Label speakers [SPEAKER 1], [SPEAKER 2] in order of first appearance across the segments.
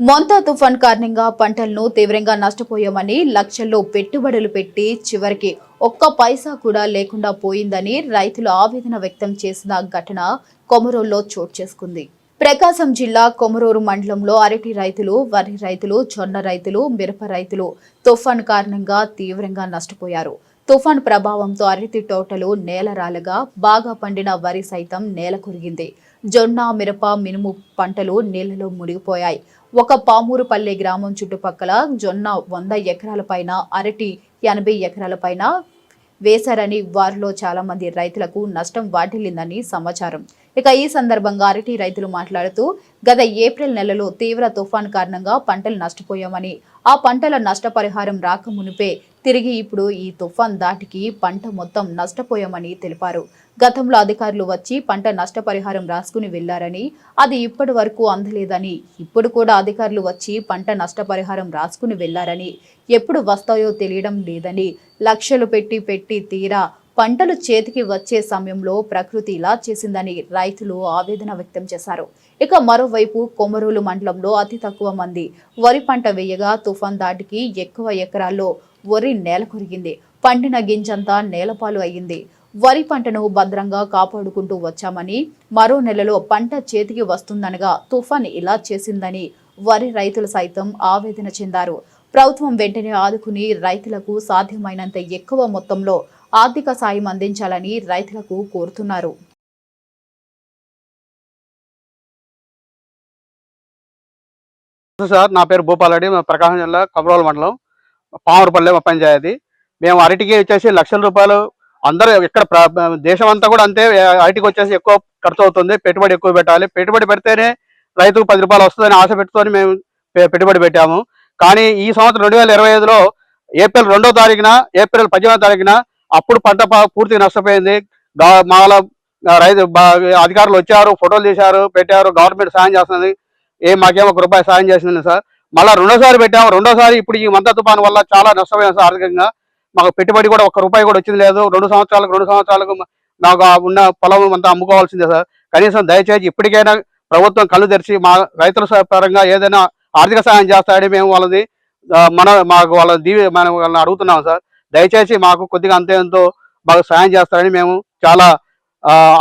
[SPEAKER 1] మొంతా తుఫాన్ కారణంగా పంటలను తీవ్రంగా నష్టపోయామని లక్షల్లో పెట్టుబడులు పెట్టి చివరికి ఒక్క పైసా కూడా లేకుండా పోయిందని రైతులు ఆవేదన వ్యక్తం చేసిన ఘటన కొమరూరులో చోటు చేసుకుంది. ప్రకాశం జిల్లా కొమరూరు మండలంలో అరటి రైతులు వరి రైతులు జొన్న రైతులు మిరప రైతులు తుఫాన్ కారణంగా తీవ్రంగా నష్టపోయారు. తుఫాన్ ప్రభావంతో అరటి తోటలు నేలరాలగా బాగా పండిన వరి సైతం నేల కొరిగింది. జొన్న మిరప మినుము పంటలు నీళ్ళలో మునిగిపోయాయి. ఒక పామూరుపల్లె గ్రామం చుట్టుపక్కల జొన్న వంద ఎకరాల పైన అరటి ఎనభై ఎకరాల పైన వేశారని వారిలో చాలా మంది రైతులకు నష్టం వాటిల్లిందని సమాచారం. ఇక ఈ సందర్భంగా అరటి రైతులు మాట్లాడుతూ గత ఏప్రిల్ నెలలో తీవ్ర తుఫాన్ కారణంగా పంటలు నష్టపోయామని ఆ పంటల నష్టపరిహారం రాక మునిపే తిరిగి ఇప్పుడు ఈ తుఫాన్ దాటికి పంట మొత్తం నష్టపోయామని తెలిపారు. గతంలో అధికారులు వచ్చి పంట నష్టపరిహారం రాసుకుని వెళ్ళారని అది ఇప్పటి వరకు అందలేదని ఇప్పుడు కూడా అధికారులు వచ్చి పంట నష్టపరిహారం రాసుకుని వెళ్ళారని ఎప్పుడు వస్తాయో తెలియడం లేదని లక్షలు పెట్టి పెట్టి తీరా పంటలు చేతికి వచ్చే సమయంలో ప్రకృతి ఇలా చేసిందని రైతులు ఆవేదన వ్యక్తం చేశారు. ఇక మరోవైపు కొమరూలు మండలంలో అతి తక్కువ మంది వరి పంట వేయగా తుఫాన్ దాటికి ఎక్కువ ఎకరాల్లో వరి నేల కొరిగింది. పండిన గింజంతా నేలపాలు అయ్యింది. వరి పంటను భద్రంగా కాపాడుకుంటూ వచ్చామని మరో నెలలో పంట చేతికి వస్తుందనగా తుఫాన్ ఇలా చేసిందని వరి రైతులు సైతం ఆవేదన చెందారు. ప్రభుత్వం వెంటనే ఆదుకుని రైతులకు సాధ్యమైనంత ఎక్కువ మొత్తంలో ఆర్థిక సాయం అందించాలని రైతులకు కోరుతున్నారు.
[SPEAKER 2] సార్ నా పేరు భూపాలరెడ్డి మా ప్రకాశం జిల్లా కమరోల మండలం. పామరపల్లె మా పంచాయతీ. మేము అరటికి వచ్చేసి లక్షల రూపాయలు. అందరూ ఇక్కడ దేశం అంతా కూడా అంతే అరటికి వచ్చేసి ఎక్కువ ఖర్చు అవుతుంది. పెట్టుబడి ఎక్కువ పెట్టాలి. పెట్టుబడి పెడితేనే రైతుకు పది రూపాయలు వస్తుందని ఆశ పెట్టుకొని మేము పెట్టుబడి పెట్టాము. కానీ ఈ సంవత్సరం రెండు వేల ఇరవై ఐదులో ఏప్రిల్ రెండో తారీఖున ఏప్రిల్ పద్దెనిమిదో తారీఖున అప్పుడు పంట పూర్తిగా నష్టపోయింది. మాల రైతు బా- అధికారులు వచ్చారు ఫోటోలు తీశారు పెట్టారు గవర్నమెంట్ సాయం చేస్తుంది. ఏ మాకేమో ఒక రూపాయి సాయం చేసింది సార్. మళ్ళా రెండోసారి పెట్టాము రెండోసారి ఇప్పుడు ఈ మంత తుఫాను వల్ల చాలా నష్టపోయాం సార్ ఆర్థికంగా. మాకు పెట్టుబడి కూడా ఒక్క రూపాయి కూడా వచ్చింది లేదు. రెండు సంవత్సరాలకు రెండు సంవత్సరాలకు నాకు ఉన్న పొలం అంతా అమ్ముకోవాల్సిందే సార్. కనీసం దయచేసి ఇప్పటికైనా ప్రభుత్వం కళ్ళు తెరిచి మా రైతుల పరంగా ఏదైనా ఆర్థిక సహాయం చేస్తాడని మేము వాళ్ళది మన మాకు వాళ్ళ దీవి మనం వాళ్ళని అడుగుతున్నాం సార్. దయచేసి మాకు కొద్దిగా అంతేంతో మాకు సహాయం చేస్తారని మేము చాలా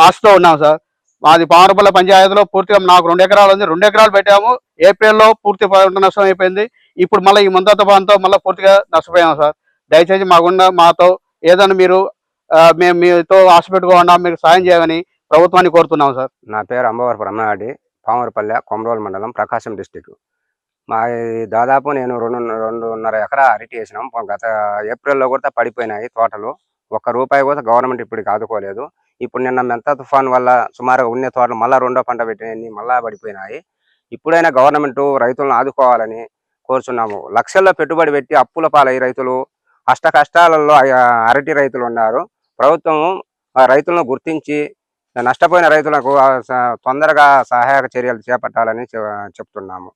[SPEAKER 2] ఆశతో ఉన్నాం సార్. మాది పామరపల్లి పంచాయతీలో పూర్తిగా నాకు రెండు ఎకరాలు ఉంది. రెండు ఎకరాలు పెట్టాము. ఏప్రిల్లో పూర్తి పంట నష్టం అయిపోయింది. ఇప్పుడు మళ్ళీ ఈ ముందత తుఫాన్తో మళ్ళీ పూర్తిగా నష్టపోయాము సార్. దయచేసి మాకున్న మాతో ఏదైనా మీరు మేము మీతో ఆశ పెట్టుకోకుండా మీకు సాయం చేయమని ప్రభుత్వాన్ని కోరుతున్నాం సార్.
[SPEAKER 3] నా పేరు అంబవరపు రమణాడి పామరపల్లె కొమరోలు మండలం ప్రకాశం డిస్టిక్ మా దాదాపు నేను రెండు రెండున్నర ఎకరా అరటి వేసినాం. గత ఏప్రిల్లో కూడా పడిపోయినాయి తోటలు. ఒక్క రూపాయి కూడా గవర్నమెంట్ ఇప్పటికి ఆదుకోలేదు. ఇప్పుడు నిన్న మెంత తుఫాన్ వల్ల సుమారుగా ఉన్న తోటలు మళ్ళా రెండో పంట పెట్టినవి మళ్ళా పడిపోయినాయి. ఇప్పుడైనా గవర్నమెంట్ రైతులను ఆదుకోవాలని కోరుచున్నాము. లక్షల్లో పెట్టుబడి పెట్టి అప్పుల పాలై రైతులు అష్ట కష్టాలలో అరటి రైతులు ఉన్నారు. ప్రభుత్వం ఆ రైతులను గుర్తించి నష్టపోయిన రైతులకు తొందరగా సహాయక చర్యలు చేపట్టాలని చెప్తున్నాము.